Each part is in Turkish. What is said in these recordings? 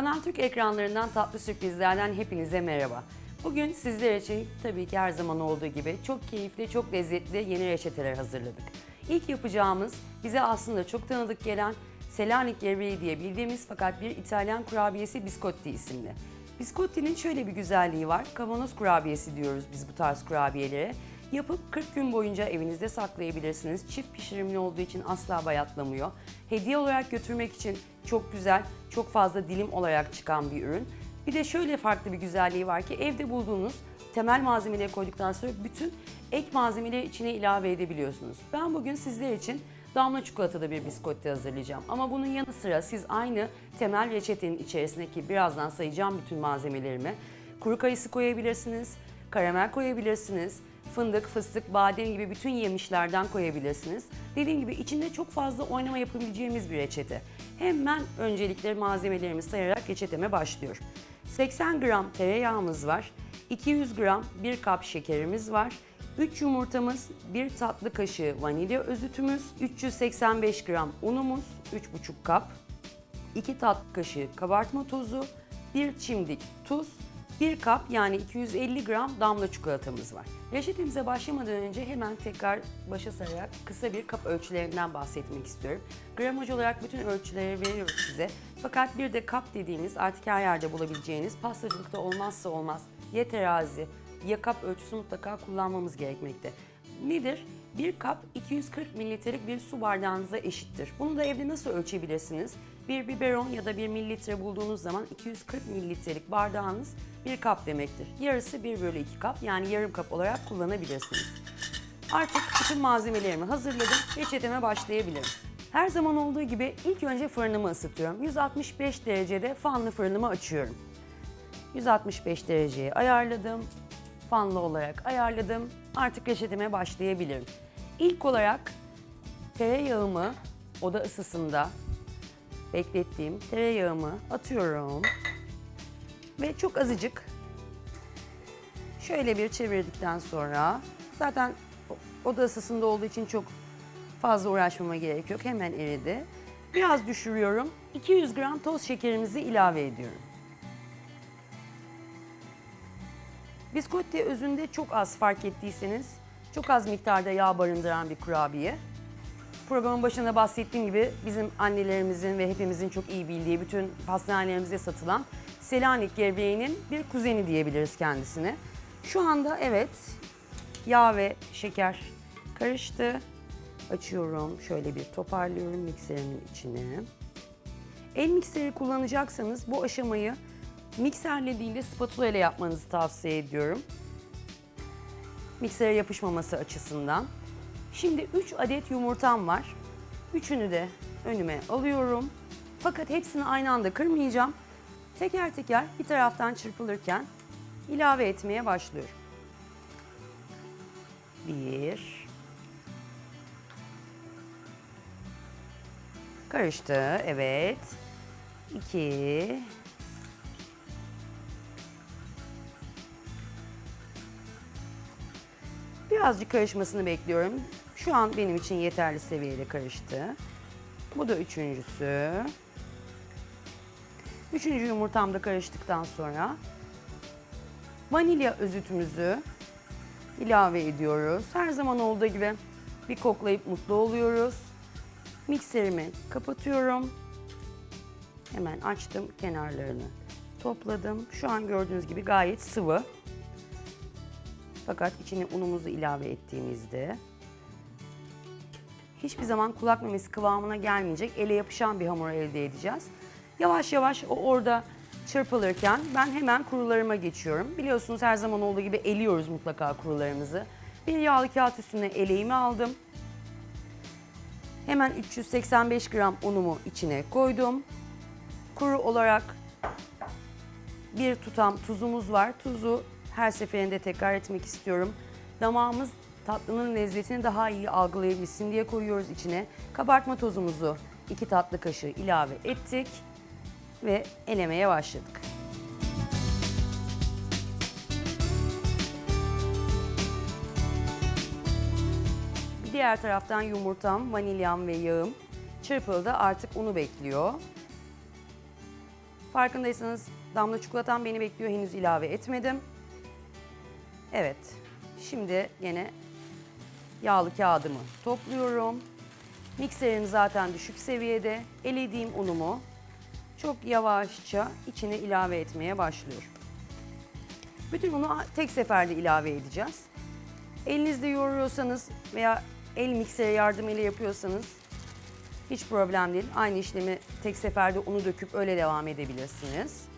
Kanal Türk ekranlarından tatlı sürprizlerden hepinize merhaba. Bugün sizler için tabii ki her zaman olduğu gibi çok keyifli, çok lezzetli yeni reçeteler hazırladık. İlk yapacağımız bize aslında çok tanıdık gelen Selanik gevreği diye bildiğimiz fakat bir İtalyan kurabiyesi biscotti isimli. Biscotti'nin şöyle bir güzelliği var. Kavanoz kurabiyesi diyoruz biz bu tarz kurabiyelere. Yapıp 40 gün boyunca evinizde saklayabilirsiniz. Çift pişirimli olduğu için asla bayatlamıyor. Hediye olarak götürmek için çok güzel, çok fazla dilim olarak çıkan bir ürün. Bir de şöyle farklı bir güzelliği var ki evde bulduğunuz temel malzemeleri koyduktan sonra bütün ek malzemeleri içine ilave edebiliyorsunuz. Ben bugün sizler için damla çikolatalı bir biskotti hazırlayacağım. Ama bunun yanı sıra siz aynı temel reçetenin içerisindeki birazdan sayacağım bütün malzemelerimi kuru kayısı koyabilirsiniz, karamel koyabilirsiniz, fındık, fıstık, badem gibi bütün yemişlerden koyabilirsiniz. Dediğim gibi içinde çok fazla oynama yapabileceğimiz bir reçete. Hemen öncelikle malzemelerimi sayarak reçeteme başlıyorum. 80 gram tereyağımız var, 200 gram 1 kap şekerimiz var, 3 yumurtamız, 1 tatlı kaşığı vanilya özütümüz, 385 gram unumuz, 3,5 kap, 2 tatlı kaşığı kabartma tozu, 1 çimdik tuz, 1 kap yani 250 gram damla çikolatamız var. Reçetemize başlamadan önce hemen tekrar başa sararak kısa bir kap ölçülerinden bahsetmek istiyorum. Gramaj olarak bütün ölçüleri veriyoruz size. Fakat bir de kap dediğimiz artık her yerde bulabileceğiniz pastacılıkta olmazsa olmaz ya terazi ya kap ölçüsü mutlaka kullanmamız gerekmekte. Nedir? Bir kap 240 mililitrelik bir su bardağınıza eşittir. Bunu da evde nasıl ölçebilirsiniz? Bir biberon ya da bir mililitre bulduğunuz zaman 240 mililitrelik bardağınız bir kap demektir. Yarısı 1 bölü 2 kap yani yarım kap olarak kullanabilirsiniz. Artık bütün malzemelerimi hazırladım. Reçeteme başlayabilirim. Her zaman olduğu gibi ilk önce fırınımı ısıtıyorum. 165 derecede fanlı fırınımı açıyorum. 165 dereceye ayarladım. Fanlı olarak ayarladım. Artık reçeteme başlayabilirim. İlk olarak tereyağımı oda ısısında beklettiğim tereyağımı atıyorum. Ve çok azıcık şöyle bir çevirdikten sonra zaten oda ısısında olduğu için çok fazla uğraşmama gerek yok. Hemen eridi. Biraz düşürüyorum. 200 gram toz şekerimizi ilave ediyorum. Biskotti özünde çok az fark ettiyseniz çok az miktarda yağ barındıran bir kurabiye. Programın başında bahsettiğim gibi bizim annelerimizin ve hepimizin çok iyi bildiği bütün pastanelerimizde satılan Selanik gevreğinin bir kuzeni diyebiliriz kendisine. Şu anda evet yağ ve şeker karıştı. Açıyorum şöyle bir toparlıyorum mikserimin içine. El mikseri kullanacaksanız bu aşamayı mikserle değil de spatula ile yapmanızı tavsiye ediyorum. Miksere yapışmaması açısından. Şimdi 3 adet yumurtam var. Üçünü de önüme alıyorum. Fakat hepsini aynı anda kırmayacağım. Teker teker bir taraftan çırpılırken ilave etmeye başlıyorum. Bir. Karıştı, evet. İki. Birazcık karışmasını bekliyorum. Şu an benim için yeterli seviyede karıştı. Bu da üçüncüsü. Üçüncü yumurtam da karıştıktan sonra vanilya özütümüzü ilave ediyoruz. Her zaman olduğu gibi bir koklayıp mutlu oluyoruz. Mikserimi kapatıyorum. Hemen açtım kenarlarını topladım. Şu an gördüğünüz gibi gayet sıvı. Fakat içine unumuzu ilave ettiğimizde hiçbir zaman kulak memesi kıvamına gelmeyecek, ele yapışan bir hamur elde edeceğiz. Yavaş yavaş o orada çırpılırken ben hemen kurularıma geçiyorum. Biliyorsunuz her zaman olduğu gibi eliyoruz mutlaka kurularımızı. Bir yağlı kağıt üstüne eleğimi aldım. Hemen 385 gram unumu içine koydum. Kuru olarak bir tutam tuzumuz var. Tuzu her seferinde tekrar etmek istiyorum. Damağımız tatlının lezzetini daha iyi algılayabilsin diye koyuyoruz içine. Kabartma tozumuzu 2 tatlı kaşığı ilave ettik ve elemeye başladık. Diğer taraftan yumurtam, vanilyam ve yağım çırpıldı. Artık unu bekliyor. Farkındaysanız damla çikolatam beni bekliyor. Henüz ilave etmedim. Evet. Şimdi yine yağlı kağıdımı topluyorum. Mikserim zaten düşük seviyede. Elediğim unumu çok yavaşça içine ilave etmeye başlıyorum. Bütün unu tek seferde ilave edeceğiz. Elinizde yoğuruyorsanız veya el mikseri yardımıyla yapıyorsanız hiç problem değil. Aynı işlemi tek seferde unu döküp öyle devam edebilirsiniz.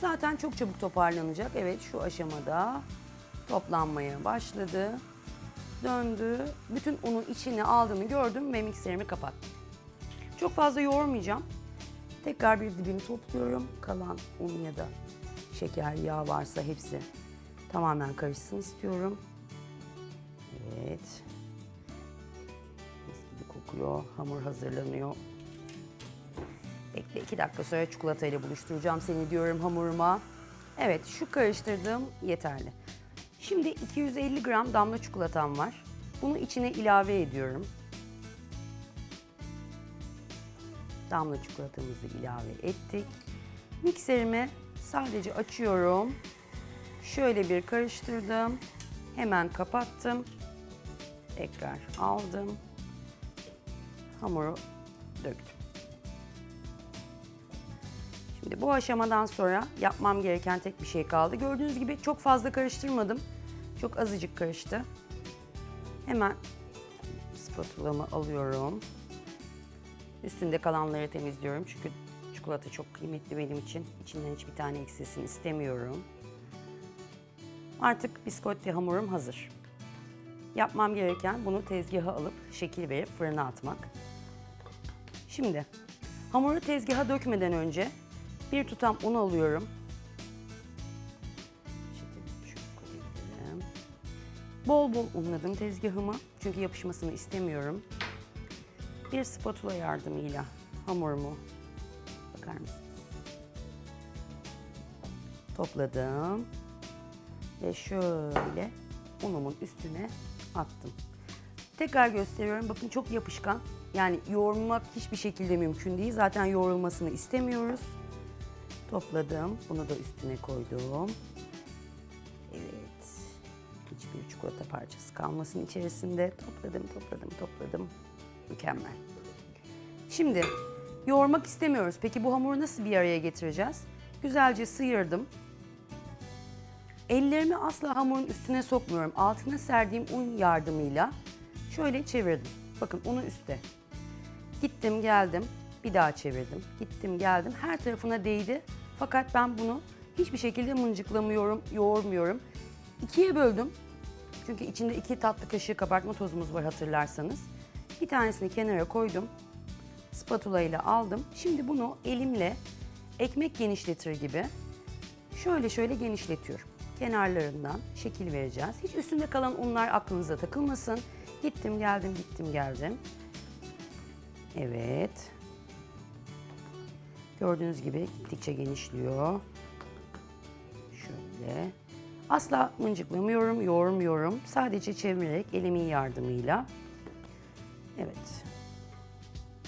Zaten çok çabuk toparlanacak. Evet şu aşamada toplanmaya başladı. Döndü. Bütün unu içine aldığını gördüm ve mikserimi kapattım. Çok fazla yoğurmayacağım. Tekrar bir dibini topluyorum. Kalan un ya da şeker, yağ varsa hepsi tamamen karışsın istiyorum. Evet. Mis gibi kokuyor. Hamur hazırlanıyor. Bekle iki dakika sonra çikolatayla buluşturacağım seni diyorum hamuruma. Evet şu karıştırdığım yeterli. Şimdi 250 gram damla çikolatam var. Bunu içine ilave ediyorum. Damla çikolatamızı ilave ettik. Mikserimi sadece açıyorum. Şöyle bir karıştırdım. Hemen kapattım. Tekrar aldım. Hamuru döktüm. Şimdi bu aşamadan sonra yapmam gereken tek bir şey kaldı. Gördüğünüz gibi çok fazla karıştırmadım. Çok azıcık karıştı. Hemen spatulamı alıyorum. Üstünde kalanları temizliyorum çünkü çikolata çok kıymetli benim için. İçinden hiçbir tane eksilsin istemiyorum. Artık biskotti hamurum hazır. Yapmam gereken bunu tezgaha alıp şekil verip fırına atmak. Şimdi hamuru tezgaha dökmeden önce bir tutam un alıyorum. Bol bol unladım tezgahıma çünkü yapışmasını istemiyorum. Bir spatula yardımıyla hamurumu bakar mısınız? Topladım ve şöyle unumun üstüne attım. Tekrar gösteriyorum. Bakın çok yapışkan. Yani yoğurmak hiçbir şekilde mümkün değil. Zaten yoğrulmasını istemiyoruz. Topladım. Bunu da üstüne koydum. Evet. Hiçbir çikolata parçası kalmasın içerisinde. Topladım, topladım, topladım. Mükemmel. Şimdi yoğurmak istemiyoruz. Peki bu hamuru nasıl bir araya getireceğiz? Güzelce sıyırdım. Ellerimi asla hamurun üstüne sokmuyorum. Altına serdiğim un yardımıyla şöyle çevirdim. Bakın unu üstte. Gittim geldim. Bir daha çevirdim. Gittim geldim. Her tarafına değdi. Fakat ben bunu hiçbir şekilde mıncıklamıyorum, yoğurmuyorum. İkiye böldüm. Çünkü içinde iki tatlı kaşığı kabartma tozumuz var hatırlarsanız. Bir tanesini kenara koydum. Spatula ile aldım. Şimdi bunu elimle ekmek genişletir gibi şöyle şöyle genişletiyorum. Kenarlarından şekil vereceğiz. Hiç üstünde kalan unlar aklınıza takılmasın. Gittim geldim gittim geldim. Evet. Gördüğünüz gibi gittikçe genişliyor. Şöyle. Asla mıncıklamıyorum, yoğurmuyorum. Sadece çevirerek elimin yardımıyla. Evet.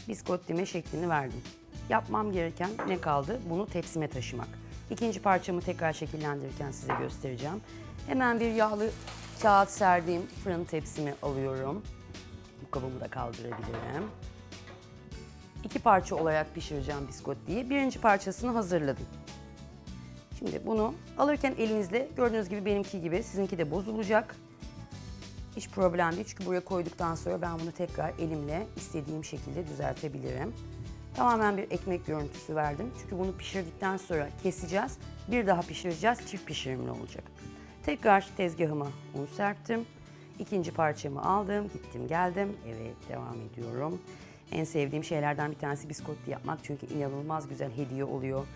Biskottime şeklini verdim. Yapmam gereken ne kaldı? Bunu tepsime taşımak. İkinci parçamı tekrar şekillendirirken size göstereceğim. Hemen bir yağlı kağıt serdiğim fırın tepsimi alıyorum. Bu kabımı da kaldırabilirim. İki parça olarak pişireceğim biskottiyi. Birinci parçasını hazırladım. Şimdi bunu alırken elinizle gördüğünüz gibi benimki gibi sizinki de bozulacak. Hiç problem değil çünkü buraya koyduktan sonra ben bunu tekrar elimle istediğim şekilde düzeltebilirim. Tamamen bir ekmek görüntüsü verdim. Çünkü bunu pişirdikten sonra keseceğiz. Bir daha pişireceğiz. Çift pişirimli olacak. Tekrar tezgahıma un serptim. İkinci parçamı aldım. Gittim geldim. Evet devam ediyorum. En sevdiğim şeylerden bir tanesi biskotti yapmak. Çünkü inanılmaz güzel hediye oluyor.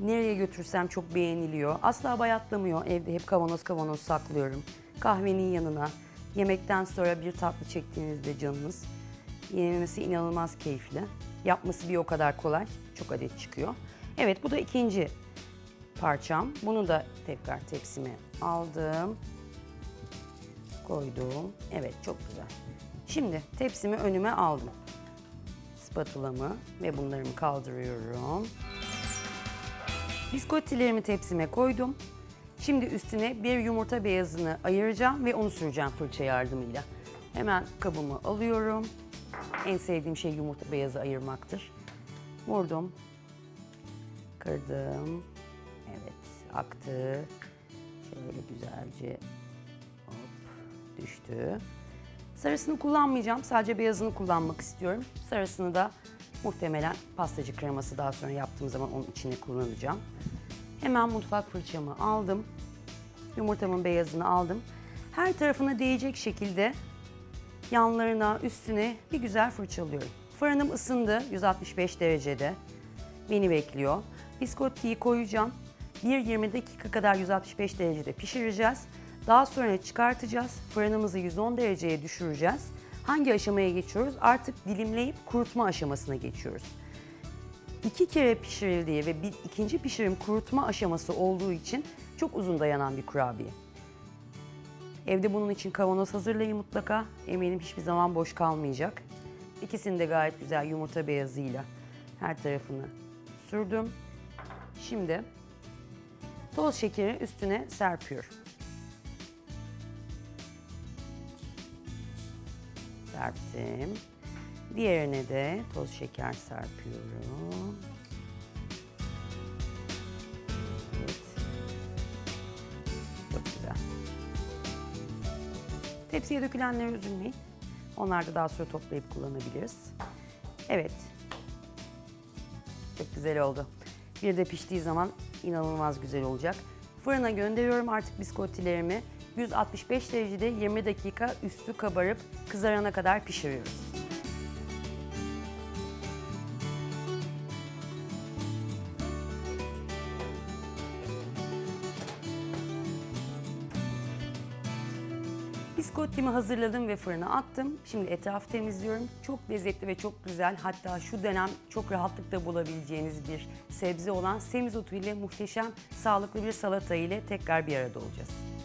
Nereye götürsem çok beğeniliyor. Asla bayatlamıyor. Evde hep kavanoz kavanoz saklıyorum. Kahvenin yanına, yemekten sonra bir tatlı çektiğinizde canınız. Yemesi inanılmaz keyifli. Yapması bir o kadar kolay. Çok adet çıkıyor. Evet bu da ikinci parçam. Bunu da tekrar tepsime aldım. Koydum. Evet çok güzel. Şimdi tepsimi önüme aldım. Spatulamı ve bunlarımı kaldırıyorum. Biskottilerimi tepsime koydum. Şimdi üstüne bir yumurta beyazını ayıracağım ve onu süreceğim fırça yardımıyla. Hemen kabımı alıyorum. En sevdiğim şey yumurta beyazı ayırmaktır. Vurdum. Kırdım. Evet aktı. Şöyle güzelce hop düştü. Sarısını kullanmayacağım. Sadece beyazını kullanmak istiyorum. Sarısını da muhtemelen pastacı kreması daha sonra yaptığım zaman onun içine kullanacağım. Hemen mutfak fırçamı aldım. Yumurtamın beyazını aldım. Her tarafına değecek şekilde yanlarına, üstüne bir güzel fırçalıyorum. Fırınım ısındı 165 derecede. Beni bekliyor. Biskottiyi koyacağım. 1-20 dakika kadar 165 derecede pişireceğiz. Daha sonra çıkartacağız. Fırınımızı 110 dereceye düşüreceğiz. Hangi aşamaya geçiyoruz? Artık dilimleyip kurutma aşamasına geçiyoruz. İki kere pişirildiği ve bir ikinci pişirim kurutma aşaması olduğu için çok uzun dayanan bir kurabiye. Evde bunun için kavanoz hazırlayın mutlaka. Eminim hiçbir zaman boş kalmayacak. İkisini de gayet güzel yumurta beyazıyla her tarafını sürdüm. Şimdi toz şekeri üstüne serpiyorum. Serptim. Diğerine de toz şeker serpiyorum. Evet. Çok güzel. Tepsiye dökülenleri üzülmeyin. Onları da daha sonra toplayıp kullanabiliriz. Evet. Çok güzel oldu. Bir de piştiği zaman inanılmaz güzel olacak. Fırına gönderiyorum artık biskottilerimi. 165 derecede 20 dakika üstü kabarıp kızarana kadar pişiriyoruz. Biskottimi hazırladım ve fırına attım. Şimdi etrafı temizliyorum. Çok lezzetli ve çok güzel. Hatta şu dönem çok rahatlıkla bulabileceğiniz bir sebze olan semizotu ile muhteşem sağlıklı bir salata ile tekrar bir arada olacağız.